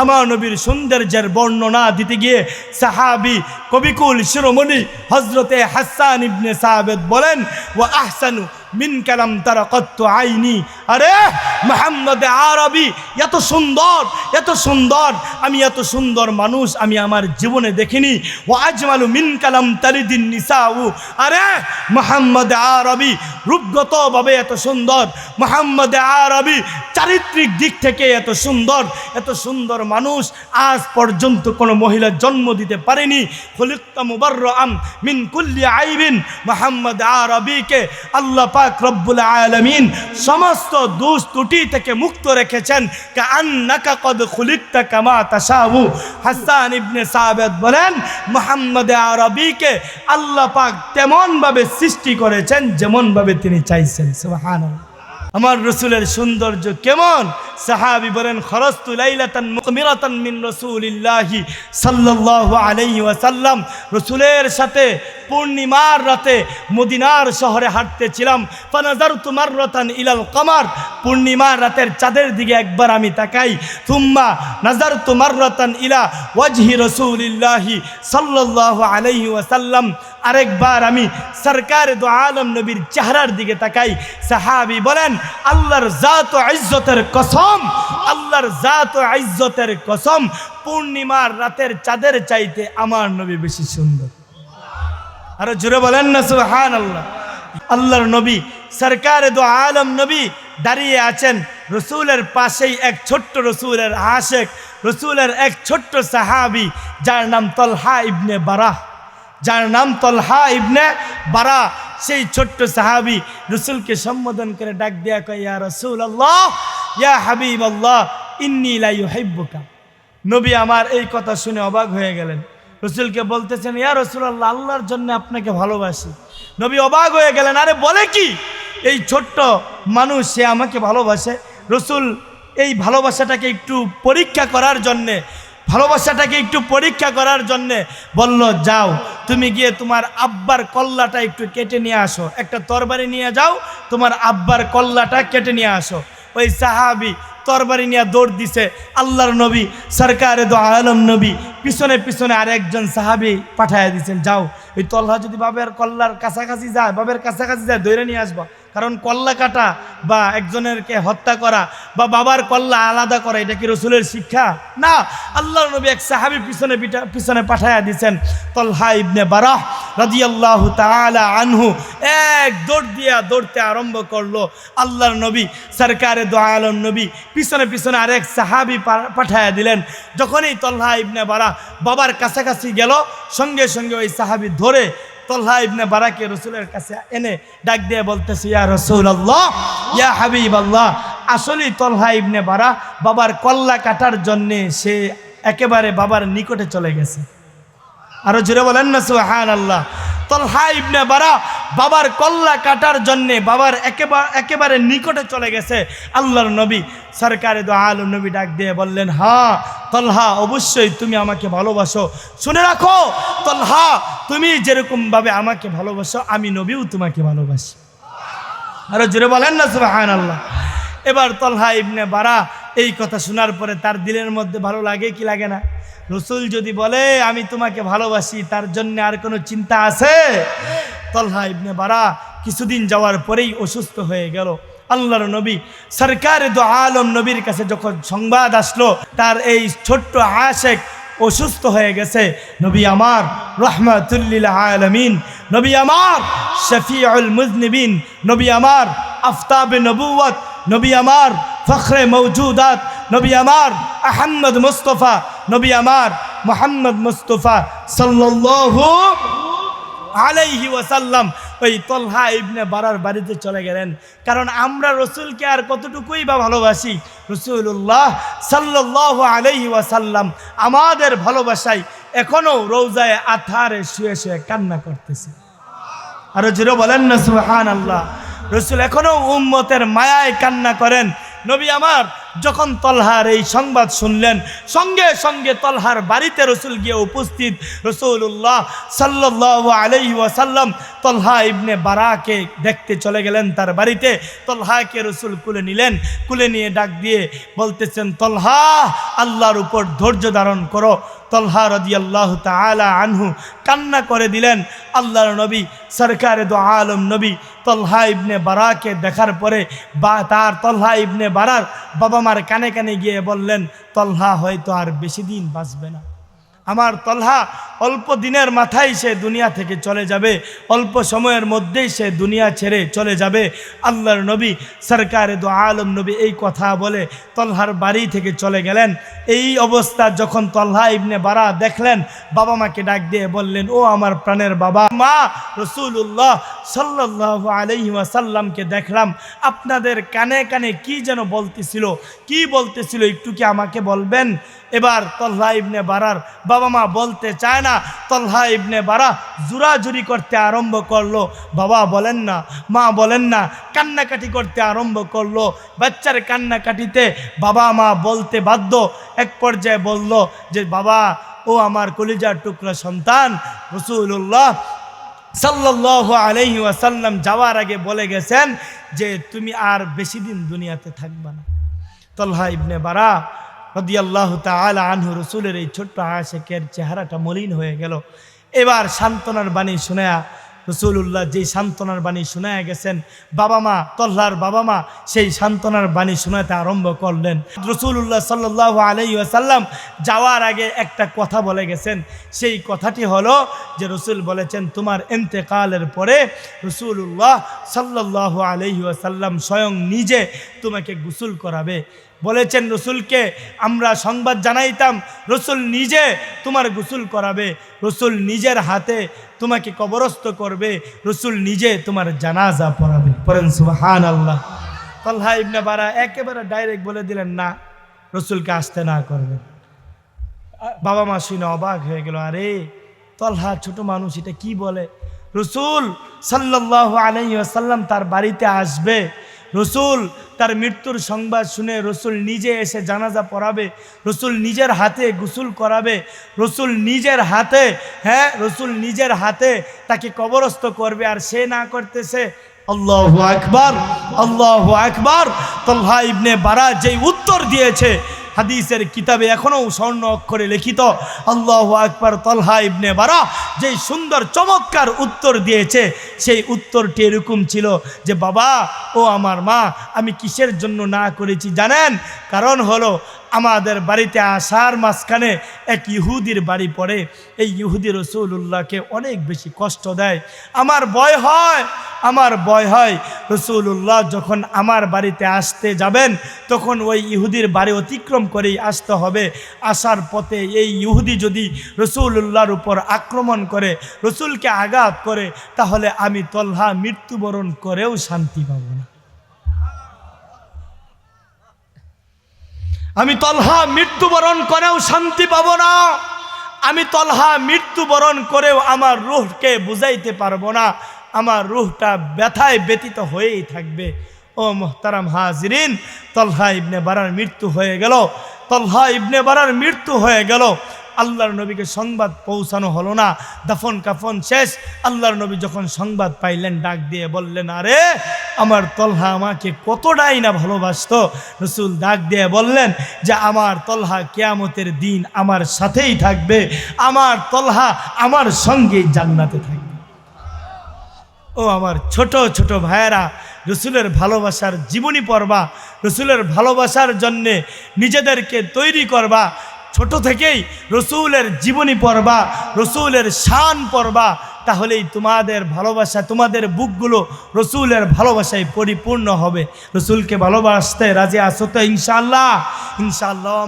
আমার নবীর সৌন্দর্যের বর্ণনা দিতে গিয়ে সাহাবি কবিকুল শিরোমণি হজরতে হাসান ইবনে সাহাবেদ বলেন ও আহসানু মিন কালাম তারা কত্ত আইনি আরে মোহাম্মদ আরবি, এত সুন্দর এত সুন্দর। আমি এত সুন্দর মানুষ, আমি আমার জীবনে দেখিনি। ও আজমালু মিন কালাম তালিদিন নিসাউ। আরে মোহাম্মদ আরবি, রূপগতভাবে এত সুন্দর। মোহাম্মদ আরবি, চারিত্রিক দিক থেকে এত সুন্দর। এত সুন্দর মানুষ, আজ পর্যন্ত কোনো মহিলা জন্ম দিতে পারেনি। খলিক্তা মুবার্র আম মিন কুল্লি আইবিন। মোহাম্মদ আরবিকে আল্লাহ পাক রব্বুল আলমিন সমস্ত দোষ ত্রুটি থেকে মুক্ত রেখেছেন। কান্নাকা কদ খুলিকতা কামা তাসাবু হাসান ইবনে সাবেদ বলেন, মোহাম্মদ আরবিকে আল্লাহ পাক তেমনভাবে সৃষ্টি করেছেন যেমনভাবে তিনি চাইছেন। সুবহানাল্লাহ। আমার রসুলের সৌন্দর্য কেমন? সাহাবি বলেন, খরস্তু লাইলাতান মুকমিরাতান মিন রাসূলিল্লাহি সাল্লাল্লাহু আলাইহি ওয়াসাল্লাম। রসুলের সাথে পূর্ণিমার রাতে মদিনার শহরে হাঁটতেছিলাম। ফানাজারতু মাররাতান ইলাল কমার। পূর্ণিমার রাতের চাঁদের দিকে একবার আমি তাকাই। থুম্মা নাজারতু মাররাতান ইলা ওয়াজহি রাসূলিল্লাহি সাল্লাল্লাহু আলাইহি ওয়াসাল্লাম। আরেকবার আমি সরকার দো আলম নবীর চেহারার দিকে তাকাই। সাহাবি বলেন, আল্লাহর জাত ইজ্জতের কসম আল্লাহর জাত ও ইজ্জতের কসম, পূর্ণিমার রাতের চাঁদের চাইতে আমার নবী বেশি সুন্দর। আরও জুড়ে বলেন না সুহান আল্লাহ আল্লাহর নবী, সরকার দো আলম নবী দাঁড়িয়ে আছেন, রসুলের পাশেই এক ছোট্ট রসুলের আশেক, রসুলের এক ছোট্ট সাহাবি, যার নাম তলহা ইবনে বারাহ। যার নাম তলহা ইবনে বারা সেই ছোট্ট সাহাবি রসুলকে সম্বোধন করে ডাক দেয়া কয় রসুল আল্লাহ ইয়া হাবিব আল্লাহ ইন্নি লা ইউহিব্বুকা। নবী আমার এই কথা শুনে অবাক হয়ে গেলেন। রসুলকে বলতেছেন, ইয়া রসুল আল্লাহ আল্লাহর জন্য আপনাকে ভালোবাসি। নবী অবাক হয়ে গেলেন, আরে, বলে কি? এই ছোট্ট মানুষ, সে আমাকে ভালোবাসে। রসুল এই ভালোবাসাটাকে একটু পরীক্ষা করার জন্যে, ভালোবাসাটাকে একটু পরীক্ষা করার জন্যে বলল, যাও, তুমি গিয়ে তোমার আব্বার কল্লাটা একটু কেটে নিয়ে আসো। একটা তরবারি নিয়ে যাও, তোমার আব্বার কল্লাটা কেটে নিয়ে আসো। ওই সাহাবি তরবারি নিয়ে দৌড় দিছে, আল্লাহর নবী, সরকারে দো আলম নবী, পিছনে পিছনে আরেকজন সাহাবি পাঠায় দিছেন, যাও। ওই তল্লা যদি বাবের কল্লার কাছাকাছি যায় বাবের কাছাকাছি যায় দৌড়ে নিয়ে আসবা। কারণ কল্লা কাটা বা একজনেরকে হত্যা করা বা বাবার কল্লা আলাদা করা, এটা কি রসুলের শিক্ষা? না আল্লাহ নবী এক সাহাবি পিছনে পিছনে পাঠাইয়া দিছেন, তল্হা ইবনে বারাহ রাদিয়াল্লাহু তাআলা আনহু এক দৌড় দিয়া দৌড়তে আরম্ভ করল। আল্লাহর নবী, সরকারে দো আলম নবী, পিছনে পিছনে আরেক সাহাবি পাঠাইয়া দিলেন। যখনই তল্হা ইবনে বারাহ বাবার কাছাকাছি গেল, সঙ্গে সঙ্গে ওই সাহাবি ধরে তল্লা ইবনে বারাকে রসুলের কাছে এনে ডাক দিয়ে বলতেছে, ইয়া রসুল আল্লাহ ইয়া হাবিব আল্লাহ আসলেই তল্লা ইবনে বারা বাবার কল্লা কাটার জন্যে সে একেবারে বাবার নিকটে চলে গেছে। আরও জুড়ে বলেন না সুহান আল্লাহ তলহা ইবনে বারা বাবার কল্লা কাটার জন্যে বাবার একেবারে একেবারে নিকটে চলে গেছে আল্লাহর নবী। সরকারে দো আলম নবী ডাক দিয়ে বললেন হ্যাঁ তলহা, অবশ্যই তুমি আমাকে ভালোবাসো। শুনে রাখো, তলহা, তুমি যেরকমভাবে আমাকে ভালোবাসো, আমি নবীও তোমাকে ভালোবাসি। আরও জোরে বলেন না সুবাহান আল্লাহ এবার তলহা ইবনে বারা এই কথা শোনার পরে তার দিলের মধ্যে ভালো লাগে কি লাগে না? রসুল যদি বলে, আমি তোমাকে ভালোবাসি, তার জন্য আর কোনো চিন্তা আছে? তলহা ইবনে বারা কিছুদিন যাওয়ার পরেই অসুস্থ হয়ে গেল। আল্লাহর নবী সরকার দো আলম নবীর কাছে যখন সংবাদ আসলো, তার এই ছোট্ট আশেক অসুস্থ হয়ে গেছে। নবী আমার, রহমাতুল্লিল আলমিন। নবী আমার, শফিউল মুজনিবিন। নবী আমার, আফতাব নবুয়ত নবী আমার ফখরে মৌজুদাত, নবী আমার, আহম্মদ মুস্তফা, নবী আমার, মোহাম্মদ মুস্তফা সাল্লাল্লাহু আলাইহি ওয়াসাল্লাম। ওই তলহা ইবনে বারার বাড়িতে চলে গেলেন। কারণ আমরা রসুলকে আর কতটুকুই বা ভালোবাসি? রসুল্লাহ সাল্লাহ আলাইহি ওয়াসাল্লাম আমাদের ভালোবাসায় এখনও রৌজায় আথারে শুয়ে শুয়ে কান্না করতেছে। আরও জোরে বলেন না সুহান আল্লাহ রসুল এখনও উম্মতের মায়ায় কান্না করেন। নবী আমার, যখন তলহার এই সংবাদ শুনলেন, সঙ্গে সঙ্গে তলহার বাড়িতে রসুল গিয়ে উপস্থিত রসুল্লাহ সাল্লাহ আলহি ওয়াসাল্লাম তলহা ইবনে বারাকে দেখতে চলে গেলেন তার বাড়িতে। তলহাকে রসুল কুলে নিলেন, কুলে নিয়ে ডাক দিয়ে বলতেছেন, তলহা, আল্লাহর উপর ধৈর্য ধারণ করো। তলহা রদি আল্লাহ তালা আনহু কান্না করে দিলেন, আল্লাহর নবী, সরকারে দো আলম নবী তলহা ইবনে বারাকে দেখার পরে বা তার তলহা ইবনে বারার বাবা মার কানে কানে গিয়ে বললেন, তলহা হয়তো আর বেশি দিন বাঁচবে না। আমার তলহা অল্প দিনের মাথায় সে দুনিয়া থেকে চলে যাবে, অল্প সময়ের মধ্যেই সে দুনিয়া ছেড়ে চলে যাবে। আল্লাহর নবী, সরকারে দো আলম নবী এই কথা বলে তলহার বাড়ি থেকে চলে গেলেন। এই অবস্থা যখন তলহা ইবনে বারা দেখলেন, বাবা মাকে ডাক দিয়ে বললেন, ও আমার প্রাণের বাবা, মা রসুল্লাহ সাল্লাহ আলহিমাসাল্লামকে দেখলাম, আপনাদের কানে কানে কি যেন বলতেছিল, কি বলতেছিল একটু কি আমাকে বলবেন? এবার তল্হা ইবনে বারার বাবা মা বলতে চায় না, তল্হা ইবনে বারা জুরাজুরি করতে আরম্ভ করল। বাবা বলেন না, মা বলেন না, কান্নাকাটি করতে আরম্ভ করল। বাচ্চার কান্নাকাটিতে বাবা মা বলতে বাধ্য এক পর্যায়ে বলল যে, বাবা, ও আমার কলিজার টুকরা সন্তান। রসুল্লাহ সাল্লাহ আলহি ওয়াসাল্লাম যাওয়ার আগে বলে গেছেন যে, তুমি আর বেশি দিন দুনিয়াতে থাকবা না। তল্হা ইবনে বারা রদি আল্লাহ তালা আনহু রসুলের এই ছোট্ট আশেকের চেহারাটা মলিন হয়ে গেল। এবার সান্ত্বনার বাণী শোনায়া রসুল্লাহ যেই সান্ত্বনার বাণী শোনায় গেছেন, বাবা মা, তল্লার বাবা মা সেই সান্ত্বনার বাণী শোনাতে আরম্ভ করলেন। রসুল্লাহ সাল্লাহ আলাই আসাল্লাম যাওয়ার আগে একটা কথা বলে গেছেন। সেই কথাটি হলো যে রসুল বলেছেন, তোমার এন্তেকালের পরে রসুল্লাহ সাল্লাহ আলহি আসাল্লাম স্বয়ং নিজে তোমাকে গোসল করাবে। বলেছেন রসুলকে, আমরা সংবাদ জানাইতাম, রসুল নিজে তোমার গোসল করাবে, রসুল নিজের হাতে তোমাকে কবরস্থ করবে, রসুল নিজে তোমার জানাজা পড়াবে। পড়েন সুহান আল্লাহ তল্হা ইবনে বারা একেবারে ডাইরেক্ট বলে দিলেন, না, রসুলকে আসতে না করবে। বাবা মা শুনে অবাক হয়ে গেল, আরে, তলহা ছোট মানুষ, এটা কি বলে? রসুল সাল্লাহ আলাইসাল্লাম তার বাড়িতে আসবে রসুল তার মৃত্যুর সংবাদ শুনে রসুল নিজে এসে জানাজা পড়াবে, রসুল নিজের হাতে গুসুল করাবে, রসুল নিজের হাতে হ্যাঁ রসুল নিজের হাতে তাকে কবরস্থ করবে আর সে না করতেছে। আল্লাহ আকবর আল্লাহ আকবর। তল্হা ইবনে বারা যেই উত্তর দিয়েছে হাদিসের কিতাবে এখনও স্বর্ণ অক্ষরে লিখিত, আল্লাহ আকবর তলহা ইবনে বারা যেই সুন্দর চমৎকার উত্তর দিয়েছে, সেই উত্তরটি এরকম ছিল যে, বাবা, ও আমার মা, আমি কিসের জন্য না করেছি? জানেন? কারণ হলো আমাদের বাড়িতে আসার মাঝখানে এক ইহুদির বাড়ি পড়ে। এই ইহুদি রসুল্লাহকে অনেক বেশি কষ্ট দেয়। আমার ভয় হয়, আমার ভয় হয়। রসুল্লাহ যখন আমার বাড়িতে আসতে যাবেন, তখন ওই ইহুদির বাড়ি অতিক্রম করেই আসতে হবে। আসার পথে এই ইহুদি যদি রসুল্লাহর উপর আক্রমণ করে, রসুলকে আঘাত করে, তাহলে আমি তল্হা মৃত্যুবরণ করেও শান্তি পাব না। আমি তলহা মৃত্যুবরণ করেও শান্তি পাব না। আমি তলহা মৃত্যুবরণ করেও আমার রুহকে বুঝাইতে পারব না। আমার রুহটা ব্যথায় ব্যতীত হয়েই থাকবে। ও মোহতারাম হাজরিন, তলহা ইবনে বারার মৃত্যু হয়ে গেল। তলহা ইবনে বারার মৃত্যু হয়ে গেল। আল্লাহর নবীকে সংবাদ পৌঁছানো হলো না। দাফন কাফন শেষ। আল্লাহর নবী যখন সংবাদ পাইলেন, ডাক দিয়ে বললেন, আরে, আমার তলহা আমাকে কতটাই না ভালোবাসত? রসুল ডাক দিয়ে বললেন যে, আমার তলহা কেয়ামতের দিন আমার সাথেই থাকবে। আমার তলহা আমার সঙ্গেই জান্নাতে থাকবে। ও আমার ছোট ছোট ভাইয়েরা, রসুলের ভালোবাসার জীবনী পড়বা। রসুলের ভালোবাসার জন্যে নিজেদেরকে তৈরি করবা। ছোট থেকেই রসুলের জীবনী পড়বা, রসুলের শান পড়বা, তাহলেই তোমাদের ভালোবাসা, তোমাদের বুকগুলো রসুলের ভালোবাসায় পরিপূর্ণ হবে। রসুলকে ভালোবাসতে রাজি আসো ইনশাল্লাহ ইনশাল্লাহ